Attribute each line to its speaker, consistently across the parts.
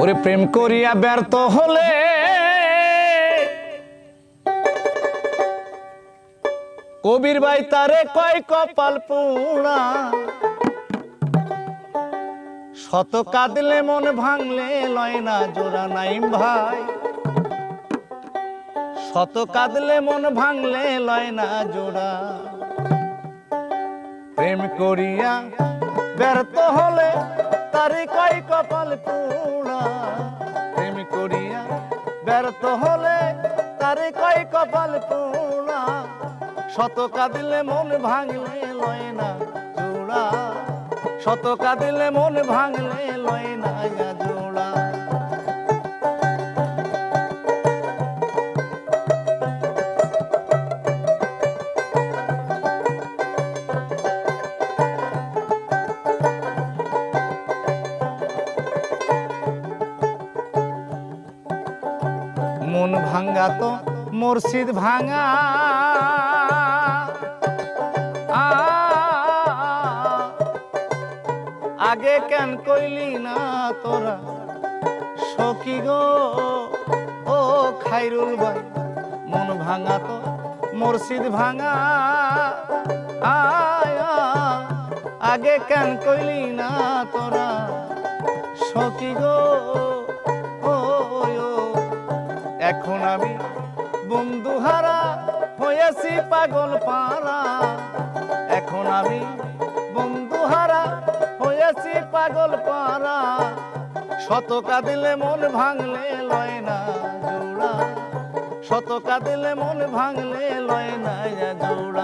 Speaker 1: ওরে প্রেম করিয়া ব্যর্থ হলে কবির ভাই তারে কয় কপাল পুরা। শত কাঁদলে মন ভাঙলে লয় না জোড়া নাইম ভাই। শত কাঁদলে মন ভাঙলে লয় না জোড়া। প্রেম করিয়া ব্যর্থ হলে তারে কয় কপাল পুরা। শত কাঁদিলে মন ভাঙলে লয় না জোড়া। শত কাঁদিলে মন ভাঙলে লয় না জোড়া। মন ভাঙ্গা তো মুর্শিদ ভাঙা। আগে কেন কইলি না তোরা? সখী গো, ও খাইরুল ভাই, মন ভাঙা তো মুর্শিদ ভাঙা। আগে কেন কইলি না তোরা? সখী গো এখন আমি বন্ধু হারা হয়েছি পাগল পারা এখন আমি বন্ধু হারা হয়েছি পাগল পারা শতকা দিলে মন ভাঙলে লয় না জোড়া। শতকা দিলে মন ভাঙলে লয় না জোড়া।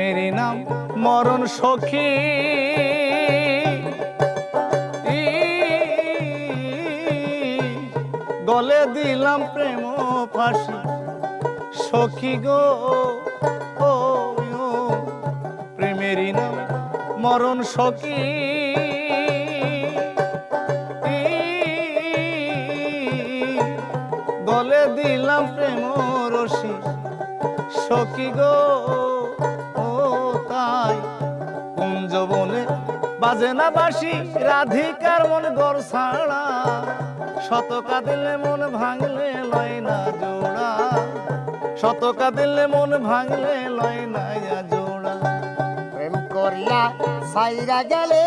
Speaker 1: প্রেমেরই নাম মরণ সখী। গলে দিলাম প্রেম ফাঁসি। সখী গো প্রেমেরই নাম মরণ সখী। গলে দিলাম প্রেম রশি। সখী গো বাসি রাধিকার মন গর ছাড়া। শত কাঁদিলে মন ভাঙলে লয় না জোড়া। শত কাঁদিলে মন ভাঙলে লয় না জোড়া।
Speaker 2: প্রেম করিয়া সাইরা গেলে,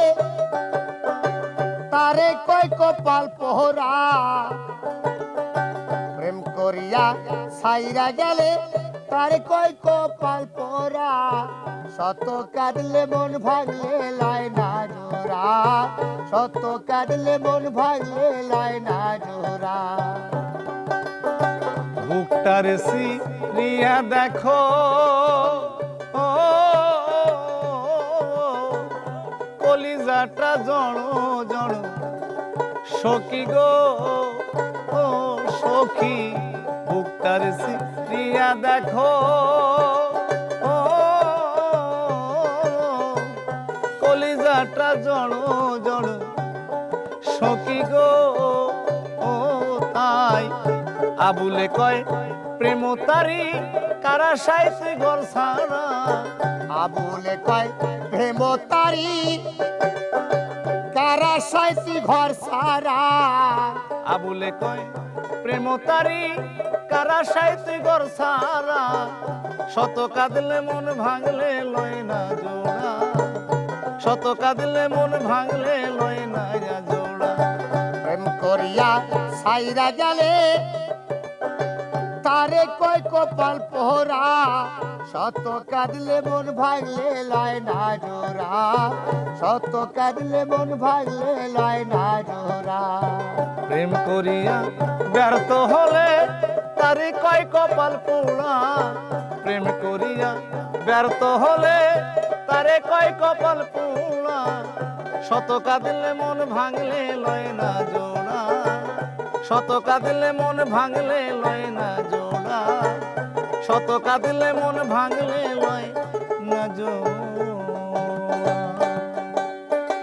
Speaker 2: তারে কয় কপাল পোহরা। প্রেম করিয়া সাইরা গেলে, তারে কয় কপাল পোহরা। শত কাঁদলে মন ভাঙলে লয় না জোড়া। শত কাঁদলে মন ভাঙলে লয় না জোড়া।
Speaker 1: বুকটার রিয়া দেখো। কলিজাটা জড় জড়। সখী গো, ও সখী বুকটার রিয়া দেখো। জড় জড়। সখী গো, ও তাই। আবুলে কয়, প্রেম তারি কারা সাইতে ঘর সারা
Speaker 2: আবুলে কয়, প্রেম তারি কারা সাইতি ঘর সারা
Speaker 1: আবুলে কয়, প্রেম তারি কারা সাইতে ঘর সারা শত কাঁদলে মন ভাঙলে লয় না জোড়া। শত কাঁদলে মন ভাঙলে লয় না জোড়া।
Speaker 2: প্রেম করিয়া সাইরা গেলে তারে কয় কপাল পোহরা। শত কাঁদলে মন ভাগলে লয় না জোড়া। শত কাঁদলে মন ভাগলে লয় না জোড়া।
Speaker 1: প্রেম করিয়া ব্যর্থ হলে তারে কয় কপাল পোড়া। প্রেম করিয়া ব্যর্থ হলে তারে কয় কপাল পোড়া শত কাঁদলে মন ভাঙলে লয় না জোড়া। শত কাঁদলে মন ভাঙলে লয় না জোড়া। শত কাঁদলে মন ভাঙলে লয় না জোড়া।